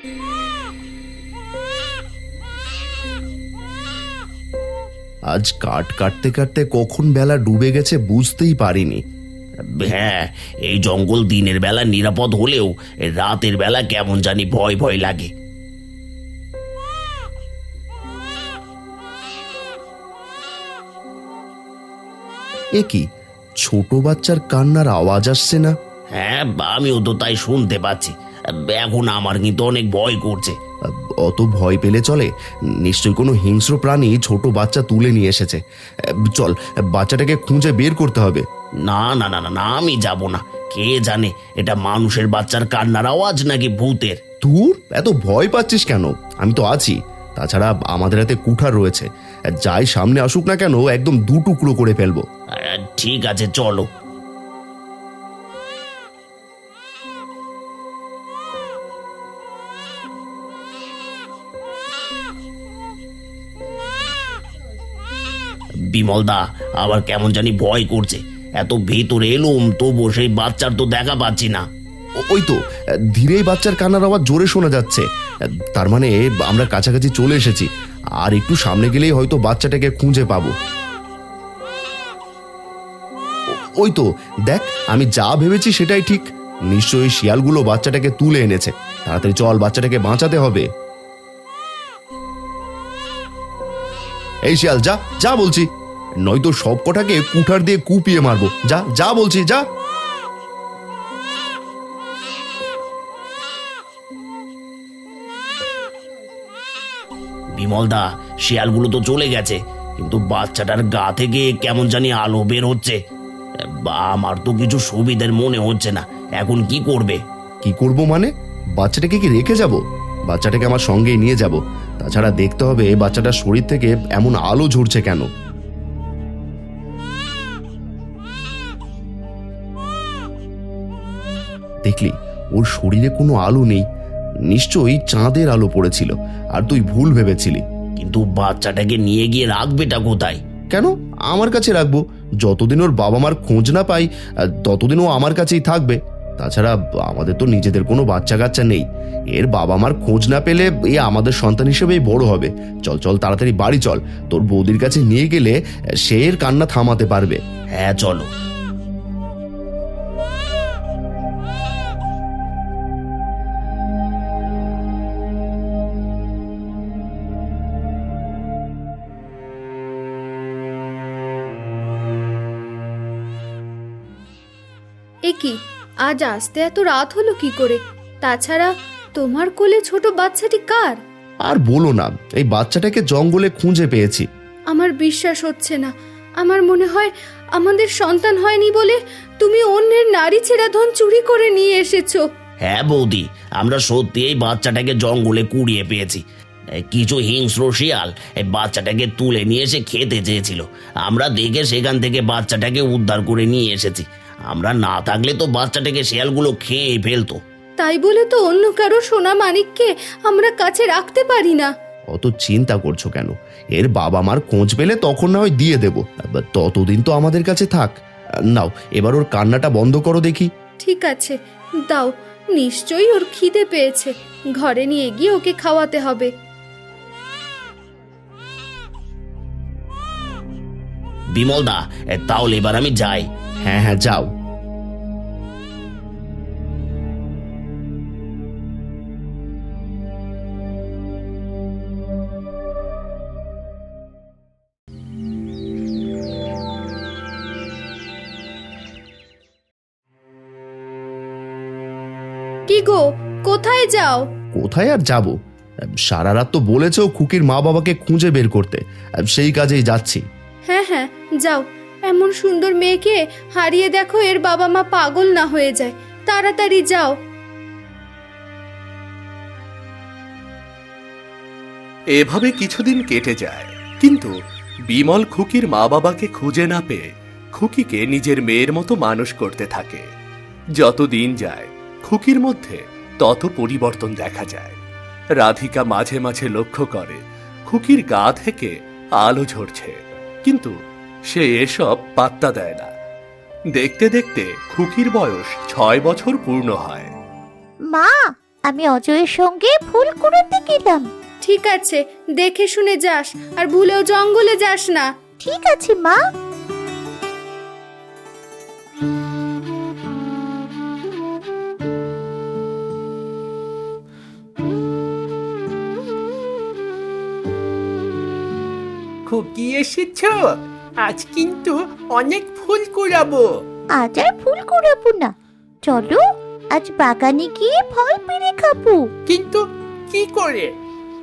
আজ কাঠ কাটতে কাটতে কখন বেলা ডুবে গেছে বুঝতেই পারিনি। হ্যাঁ এই জঙ্গল দিনের বেলা নিরাপদ হলেও রাতের বেলা কেমন জানি ভয় ভয় লাগে। এ কি ছোট বাচ্চার কান্নার আওয়াজ আসছে না? হ্যাঁ আমিও তো তাই শুনতে পাচ্ছি। এখন আমার কিন্তু অনেক ভয় করছে। অত ভয় পেলে চলে? নিশ্চয়ই কোনো হিংস্র প্রাণী ছোট বাচ্চা তুলে নিয়ে এসেছে। চল বাচ্চাটাকে খুঁজে বের করতে হবে। না না না না আমি যাব না। কে জানে এটা মানুষের বাচ্চার কান্নার আওয়াজ নাকি ভূতের? দূর এত ভয় পাচ্ছিস কেন? আমি তো আছি। তাছাড়া আমাদের হাতে কুঠার রয়েছে। যাই সামনে আসুক না কেন একদম দু টুকরো করে ফেলব। ঠিক আছে চলো। বিমলদা আবার কেমন জানি ভয় করছে। এত ভেতরে এলুম তবু সেই বাচ্চার তো দেখা পাচ্ছি না। ওই তো ধীরেই বাচ্চার কান্নার আওয়াজ জোরে শোনা যাচ্ছে। তার মানে আমরা কাছাকাছি চলে এসেছি। আর একটু সামনে গেলেই হয়তো বাচ্চাটাকে খুঁজে পাবো। ওই তো, দেখ, আমি যা ভেবেছি সেটাই ঠিক। নিশ্চয়ই শিয়ালগুলো বাচ্চাটাকে তুলে এনেছে। তাড়াতাড়ি চল, বাচ্চাটাকে বাঁচাতে হবে। এই শিয়াল, যা যা বলছি। নয়তো সব কটাকে কুঠার দিয়ে কুপিয়ে মারবো। যা যা বলছি যা। বিমলদা শিয়ালগুলো তো চলে গেছে কিন্তু বাচ্চাটার গা থেকে কেমন জানি আলো বের হচ্ছে। বা আমার তো কিছু সুবিধের মনে হচ্ছে না এখন কি করবে? কি করব মানে? বাচ্চাটাকে কি রেখে যাব? বাচ্চাটাকে আমার সঙ্গেই নিয়ে যাব। তাছাড়া দেখতে হবে বাচ্চাটার শরীর থেকে এমন আলো ঝরছে কেন? দেখলি ওর শরীরে কোনো আলো নেই। নিশ্চয়ই চাঁদের আলো পড়েছিল আর তুই ভুল ভেবেছিলি। কিন্তু বাচ্চাটাকে নিয়ে গিয়ে রাখবেটা কোথায়? কেন? আমার কাছে রাখব। যতদিন ওর বাবা মার খোঁজ না পাই ততদিন ও আমার কাছেই থাকবে। তাছাড়া আমাদের তো নিজেদের কোনো বাচ্চা কাচ্চা নেই। এর বাবা মার খোঁজ না পেলে এ আমাদের সন্তান হিসেবেই বড় হবে। চল চল তাড়াতাড়ি বাড়ি চল। তোর বৌদির কাছে নিয়ে গেলে সে এর কান্না থামাতে পারবে। হ্যাঁ চলো। আজ আসতে এত রাত হলো কি করে? তাছাড়া তোমার কোলে ছোট বাচ্চাটি কার? আর বলো না এই বাচ্চাটাকে জঙ্গলে খুঁজে পেয়েছি। আমার বিশ্বাস হচ্ছে না। আমার মনে হয় আমাদের সন্তান হয়নি বলে তুমি অন্যের নারী ছেঁড়া ধন চুরি করে নিয়ে এসেছ। হ্যাঁ বৌদি আমরা সত্যি এই বাচ্চাটাকে জঙ্গলে কুড়িয়ে পেয়েছি। কিছু হিংস্র শিয়াল এই বাচ্চাটাকে তুলে নিয়ে এসে খেতে চেয়েছিল। আমরা দেখে সেখান থেকে বাচ্চাটাকে উদ্ধার করে নিয়ে এসেছি। আমরা না থাকলে তো বাচ্চাটাকে শিয়ালগুলো খেয়ে ফেলতো। তাই বলে তো অন্য কারও সোনা মানিককে আমরা কাছে রাখতে পারি না। অত চিন্তা করছ কেন? এর বাবা মার খোঁজ পেলে তখন না হয় দিয়ে দেবো। ততদিন তো আমাদের কাছে থাক। নাও এবার ওর কান্নাটা বন্ধ করো দেখি। ঠিক আছে দাও নিশ্চয়ই ওর খিদে পেয়েছে। ঘরে নিয়ে গিয়ে ওকে খাওয়াতে হবে। বিমল দা তাহলে এবার আমি যাই। হ্যাঁ হ্যাঁ যাও। কি গো কোথায় যাও? কোথায় আর যাব? সারা রাত তো বলেছেও খুকির মা বাবাকে খুঁজে বের করতে। সেই কাজেই যাচ্ছি। হ্যাঁ হ্যাঁ যাও। এমন সুন্দর মেয়েকে হারিয়ে দেখো এর বাবা মা পাগল না হয়ে যায়। তাড়াতাড়ি যাও। এভাবে কিছুদিন কেটে যায়, কিন্তু বিমল খুকির মা বাবাকে খুঁজে না পেয়ে খুকিকে নিজের মেয়ের মতো মানুষ করতে থাকে। যত দিন যায়, খুকির মধ্যে তত পরিবর্তন দেখা যায়। রাধিকা মাঝে মাঝে লক্ষ্য করে, খুকির গা থেকে আলো ঝরছে, কিন্তু সে এসব পাত্তা দেয় না। দেখতে দেখতে খুকির বয়স ছয় বছর পূর্ণ হয়। মা আমি অজয়ের সঙ্গে ফুল কুড়াতে গেলাম। ঠিক আছে দেখে শুনে যাস আর ভুলেও জঙ্গলে যাস না। ঠিক আছে মা। খুকি এসেছ? আজ কিন্তু অনেক ফুল কুড়াবো। আজ আর ফুল কুড়াবো না। চলো আজ বাগানে গিয়ে ফল পেড়ে খাব। কিন্তু কি করে?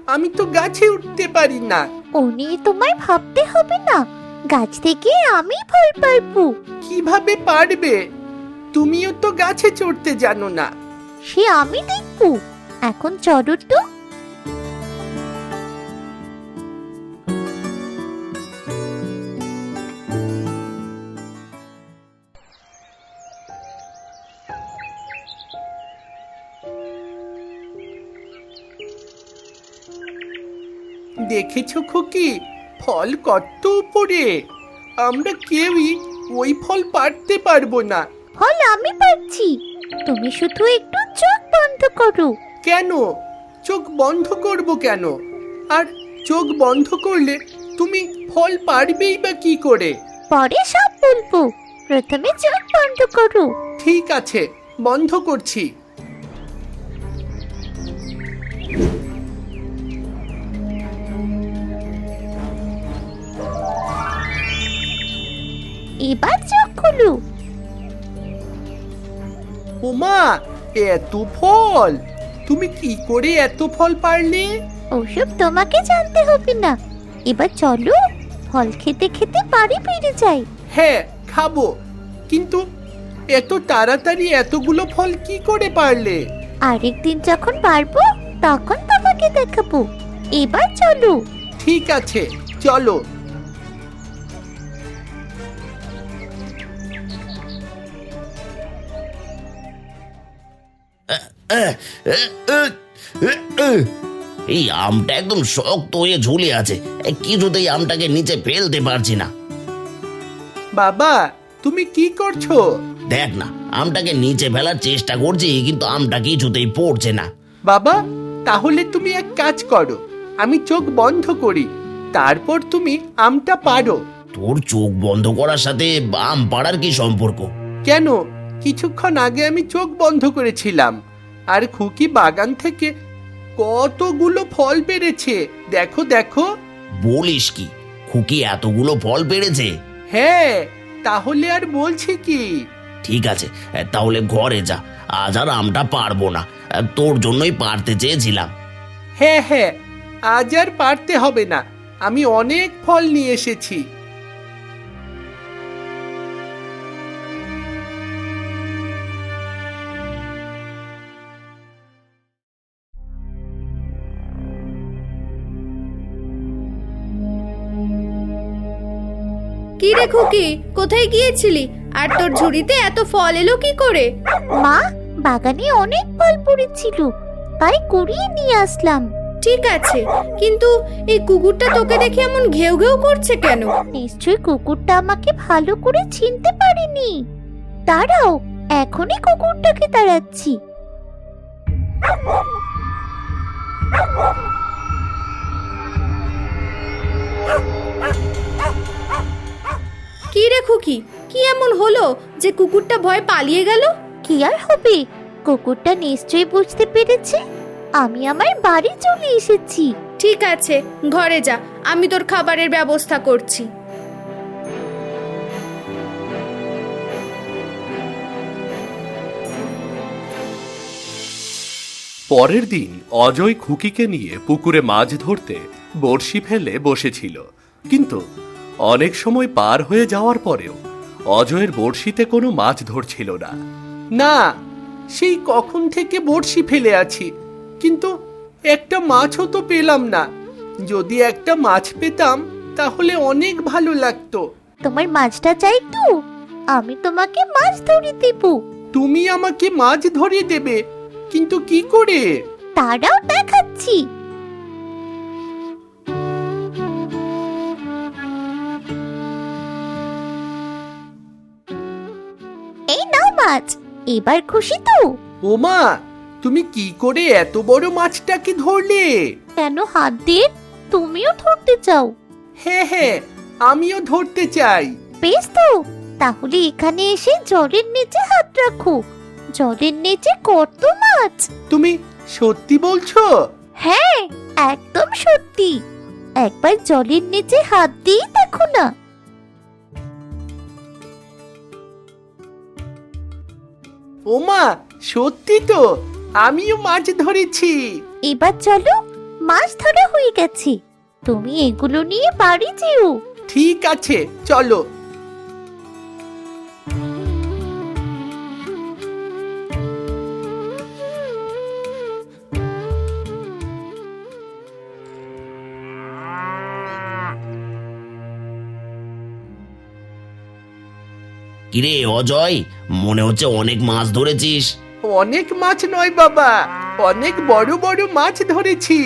আমি তো গাছে উঠতে পারি না। ও নিয়ে তোমায় ভাবতে হবে না। গাছ থেকে আমি ফল পারব। কীভাবে পারবে? তুমিও তো গাছে চড়তে জানো না। সে আমি দেখব। এখন চলো তো। দেখেছ খুকি? ফল কত উপরে। আমরা কেউই ওই ফল পারতে পারব না। ফল আমি পাচ্ছি তুমি শুধু একটু চোখ বন্ধ করো। কেন? চোখ বন্ধ করব কেন? আর চোখ বন্ধ করলে তুমি ফল পারবেই বা কি করে? পরে সব বলব। প্রথমে চোখ বন্ধ করো। ঠিক আছে বন্ধ করছি। এবার চোখ খুলো। ওমা এত ফল। তুমি কি করে এত ফল পারলে? ওসব তোমাকে জানতে হবে না। এবার চলো ফল খেতে খেতে বাড়ি ফিরে যাই। হ্যাঁ খাব। কিন্তু এত তাড়াতাড়ি এতগুলো ফল কি করে পারলে? আরেকদিন যখন পারব তখন তোমাকে দেখাবো। এবার চলো। ঠিক আছে চলো। এই আমটা একদম শক্ত হয়ে ঝুলে আছে। কিছুতেই আমটাকে নিচে ফেলতে পারছি না। বাবা তুমি কি করছ? দেখ না আমটাকে নিচে ফেলার চেষ্টা করছি কিন্তু আমটা কিছুতেই পড়ছে না। বাবা তাহলে তুমি এক কাজ করো। আমি চোখ বন্ধ করি তারপর তুমি আমটা পারো। তোর চোখ বন্ধ করার সাথে আম পাড়ার কি সম্পর্ক? কেন? কিছুক্ষণ আগে আমি চোখ বন্ধ করেছিলাম। আর খুকি বাগান থেকে কতগুলো ফল পেরেছে? দেখো দেখো। বলিস কি? খুকি এতগুলো ফল পেড়েছে হ্যাঁ তাহলে আর বলছি কি? ঠিক আছে তাহলে ঘরে যা। আজ আর আমটা পারব না। তোর জন্যই পারতে চেয়েছিলাম। হ্যাঁ হ্যাঁ আজ আর পারতে হবে না। আমি অনেক ফল নিয়ে এসেছি। কি রে খুকি? কোথায় গিয়েছিলি? আর তোর ঝুড়িতে এত ফল এলো কি করে? মা বাগানে অনেক ফল পড়েছিল। তাই কুড়িয়ে নিয়ে আসলাম। ঠিক আছে কিন্তু এই কুকুরটা তোকে দেখে এমন ঘেউ ঘেউ করছে কেন? নিশ্চয়ই কুকুরটা আমাকে ভালো করে চিনতে পারেনি। দাঁড়াও এখনই কুকুরটাকে তাড়াচ্ছি। কি রে খুকি? কি এমন হলো যে কুকুরটা ভয় পালিয়ে গেল? কি আর হবে? কুকুরটা নিশ্চয়ই বুঝতে পেরেছে। আমি আমার বাড়ি চলে এসেছি। ঠিক আছে ঘরে যা। আমি তোর খাবারের ব্যবস্থা করছি। পরের দিন অজয় খুকিকে নিয়ে পুকুরে মাছ ধরতে বড়শি ফেলে বসেছিল। কিন্তু অনেক সময় পার হয়ে যাওয়ার পরেও অজয়ের বড়শিতে কোনো মাছ ধরছিল না। না সেই কখন থেকে বড়শি ফেলে আছি কিন্তু একটা মাছও তো পেলাম না। যদি একটা মাছ পেতাম তাহলে অনেক ভালো লাগতো। তোমার মাছটা চাই তো আমি তোমাকে মাছ ধরে দেব। তুমি আমাকে মাছ ধরিয়ে দেবে কিন্তু কি করে? তারাও দেখাচ্ছি। এবার খুশি তো। ওমা তুমি কি করে এত বড় মাছটাকে ধরলে? কেন হাত দিয়ে? তুমিও ধরতে চাও। হ্যাঁ হ্যাঁ আমিও ধরতে চাই। বেশ তো তাহলে এখানে এসে জলের নিচে হাত রাখো। জলের নিচে কত মাছ? তুমি সত্যি বলছো? হ্যাঁ একদম সত্যি। একবার জলের নিচে হাত দিয়ে দেখো না। ওমা সত্যি তো আমিও মাছ ধরেছি। এবার চলো মাছ ধরা হয়ে গেছে। তুমি এগুলো নিয়ে বাড়ি যেও। ঠিক আছে চলো। কিরে অজয় মনে হচ্ছে অনেক মাছ ধরেছিস। অনেক মাছ নয় বাবা অনেক বড় বড় মাছ ধরেছি।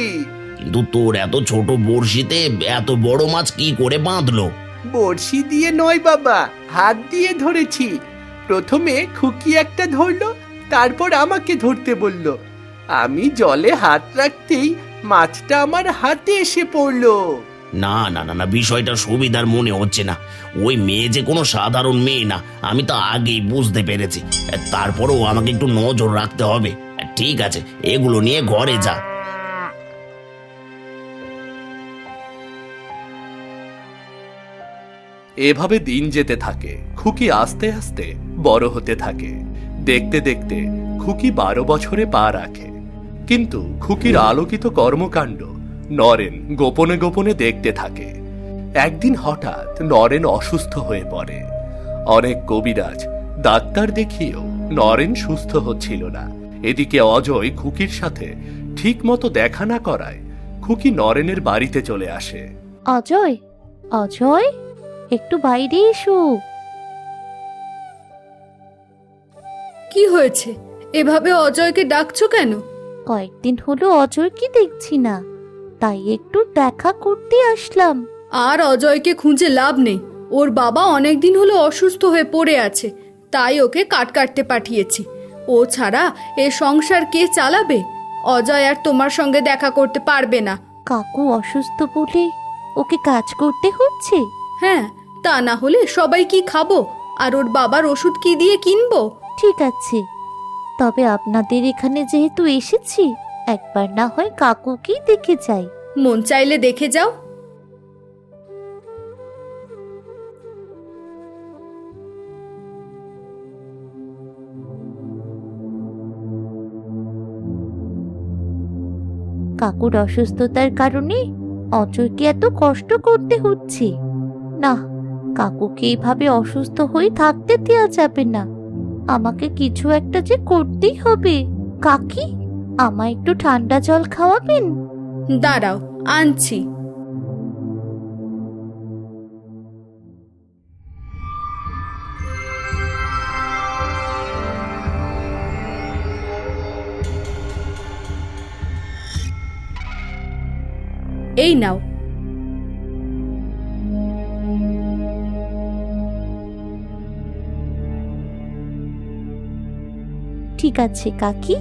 কিন্তু তোর এত ছোট বড়শিতে এত বড় মাছ কি করে বাঁধলো? বড়শি দিয়ে নয় বাবা হাত দিয়ে ধরেছি। প্রথমে খুকি একটা ধরলো তারপর আমাকে ধরতে বলল। আমি জলে হাত রাখতেই মাছটা আমার হাতে এসে পড়ল। না না না না, বিষয়টা সুবিধার মনে হচ্ছে না। ওই মেয়ে যে কোনো সাধারণ মেয়ে না, আমি তো আগেই বুঝতে পেরেছি। তারপরেও আমাকে একটু নজর রাখতে হবে। ঠিক আছে, এগুলো নিয়ে ঘরে যা। এভাবে দিন যেতে থাকে, খুকি আস্তে আস্তে বড় হতে থাকে। দেখতে দেখতে খুকি বারো বছরে পা রাখে। কিন্তু খুকির আলোকিত কর্মকাণ্ড নরেন গোপনে গোপনে দেখতে থাকে। একদিন হঠাৎ নরেন অসুস্থ হয়ে পড়ে। অনেক কবিরাজ ডাক্তার দেখিয়েও নরেন সুস্থ হচ্ছিল না। এদিকে অজয় খুকির সাথে ঠিক মতো দেখা না করায় খুকি নরেনের বাড়িতে চলে আসে। অজয় অজয় একটু বাইরে এসো। কি হয়েছে? এভাবে অজয়কে ডাকছো কেন? কয়েকদিন হলো অজয় কি দেখছি না। তাই একটু দেখা করতে আসলাম। আর অজয়কে খুঁজে লাভ নেই। ওর বাবা অনেকদিন হলো অসুস্থ হয়ে পড়ে আছে তাই ওকে কাট কাটতে পাঠিয়েছি। ও ছাড়া এ সংসার কে চালাবে? অজয় আর তোমার সঙ্গে দেখা করতে পারবে না। কাকু অসুস্থ বলে ওকে কাজ করতে হচ্ছে? হ্যাঁ তা না হলে সবাই কি খাব? আর ওর বাবার ওষুধ কি দিয়ে কিনবো? ঠিক আছে। তবে আপনাদের এখানে যেহেতু এসেছি একবার না হয় কাকুকেই দেখে যাই। মন চাইলে দেখে যাও। কাকুর অসুস্থতার কারণে অজয়কে এত কষ্ট করতে হচ্ছে। না কাকুকে এইভাবে অসুস্থ হয়ে থাকতে দেওয়া যাবে না। আমাকে কিছু একটা যে করতেই হবে। কাকি? আমায় একটু ঠান্ডা জল খাওয়াবেন? দাঁড়াও আনছি। এই নাও। ঠিক আছে কাকি।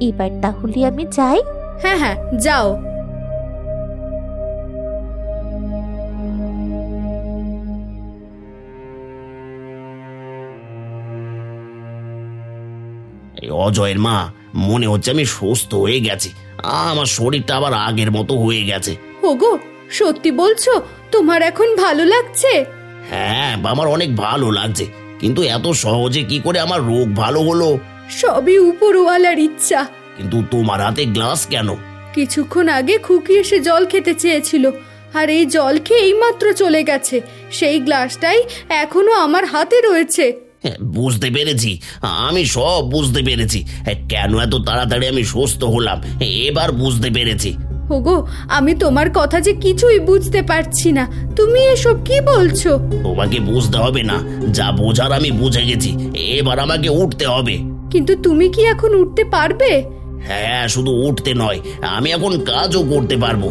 এবার তাহলে আমি যাই। হ্যাঁ হ্যাঁ যাও। এই অজয়ের মা মনে হচ্ছে আমি সুস্থ হয়ে গেছি। আমার শরীরটা আবার আগের মতো হয়ে গেছে। ওগো সত্যি বলছো তোমার এখন ভালো লাগছে? হ্যাঁ আমার অনেক ভালো লাগছে। কিন্তু এত সহজে কি করে আমার রোগ ভালো হলো? সবই উপরওয়ালার ইচ্ছা। কিন্তু তোমার হাতে গ্লাস কেন? কিছুক্ষণ আগে খুকি এসে জল খেতে চেয়েছিল আর এই জল খেয়ে এইমাত্র চলে গেছে। সেই গ্লাসটাই এখনও আমার হাতে রয়েছে। হ্যাঁ, বুঝতে পেরেছি। আমি সব বুঝতে পেরেছি। হ্যাঁ, কেন এত তাড়াতাড়ি আমি সুস্থ হলাম? এবার বুঝতে পেরেছি। ওগো আমি তোমার কথা যে কিছুই বুঝতে পারছি না। তুমি এসব কি বলছো? তোমাকে বুঝতে হবে না। যা বোঝার আমি বুঝে গেছি। এবার আমাকে উঠতে হবে। কিন্তু তুমি কি এখন উঠতে পারবে? হ্যাঁ শুধু উঠতে নয় আমি এখন কাজও করতে পারব।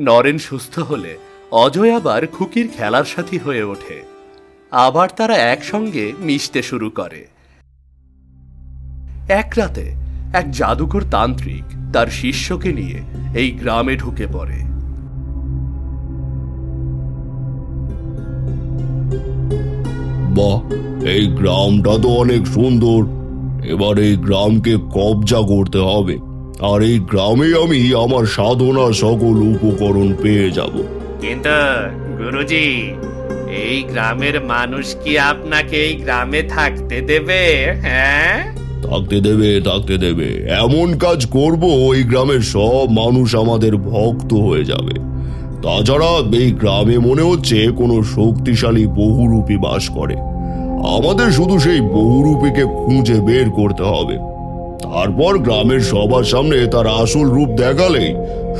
নরেন সুস্থ হলে অজয় আবার খুকির খেলার সাথী হয়ে ওঠে। আবার তারা একসঙ্গে মিশতে শুরু করে। এক রাতে এক জাদুকর তান্ত্রিক তার শিষ্যকে নিয়ে এই গ্রামে ঢুকে পড়ে। বাহ এই গ্রামটা তো অনেক সুন্দর। এবার এই গ্রামকে কবজা করতে হবে। আর এই গ্রামে আমি আমার সাধনার সকল উপকরণ পেয়ে যাব। কিন্তু গুরুজি এই গ্রামের মানুষ কি আপনাকে এই গ্রামে থাকতে দেবে হ্যাঁ? থাকতে দেবে থাকতে দেবে। এমন কাজ করব ওই গ্রামের সব মানুষ আমাদের ভক্ত হয়ে যাবে। তাছাড়া এই গ্রামে মনে হচ্ছে কোনো শক্তিশালী বহুরূপী বাস করে। আমাদের শুধু সেই বহুরূপীকে খুঁজে বের করতে হবে। তারপর গ্রামের সবার সামনে তার আসল রূপ দেখালেই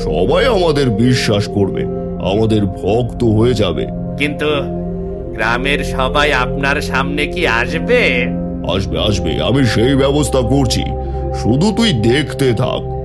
সবাই আমাদের বিশ্বাস করবে আমাদের ভক্ত হয়ে যাবে। কিন্তু গ্রামের সবাই আপনার সামনে কি আসবে? আসবে আসবে আমি সেই ব্যবস্থা করছি। শুধু তুই দেখতে থাক।